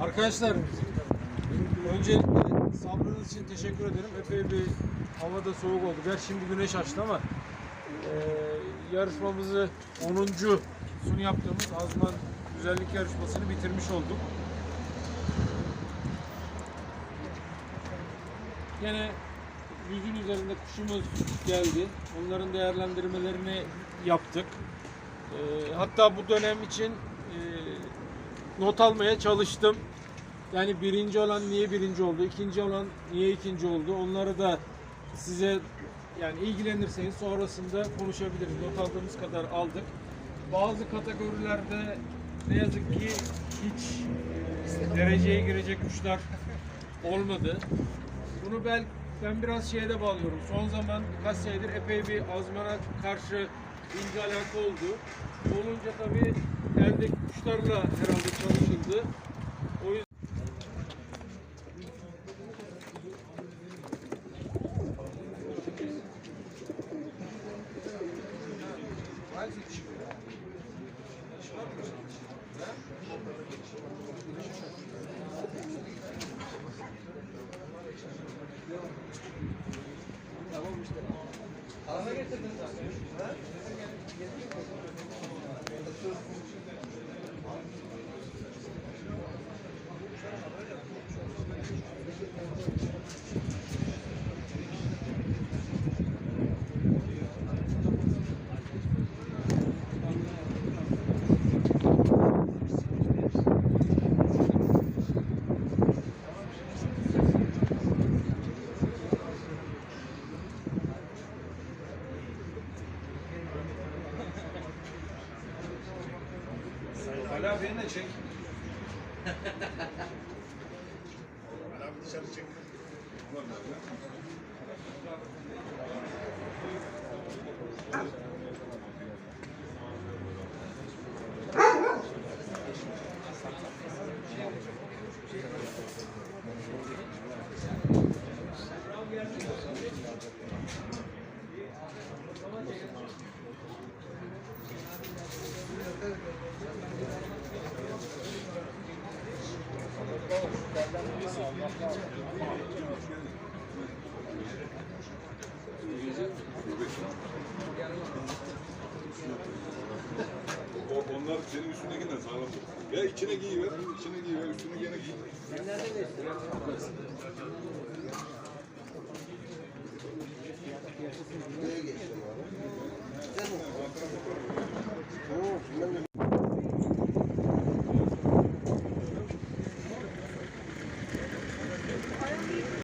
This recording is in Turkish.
Arkadaşlar öncelikle sabrınız için teşekkür ederim. Epey bir havada soğuk oldu. Gerçi şimdi güneş açtı ama e, yarışmamızı 10. sunu yaptığımız Azman Güzellik Yarışması'nı bitirmiş olduk. Yine yüzün üzerinde kuşumuz geldi. Onların değerlendirmelerini yaptık. Ee, hatta bu dönem için e, not almaya çalıştım. Yani birinci olan niye birinci oldu, ikinci olan niye ikinci oldu onları da size yani ilgilenirseniz sonrasında konuşabiliriz. Not aldığımız kadar aldık. Bazı kategorilerde ne yazık ki hiç e, dereceye girecek kuşlar olmadı. Bunu ben ben biraz şeye de bağlıyorum. Son zaman birkaç senedir epey bir azmana karşı ilgi alaka oldu. Olunca tabii eldeki kuşlarla herhalde çalışıldı. O yüzden Thank you. Hala beni de çek. Hala dışarı çek. Onlar senin üstündekine sağlam. Ya içine giyiver, içine giyiver, üstünü gene giy. Sen nerede geçtin?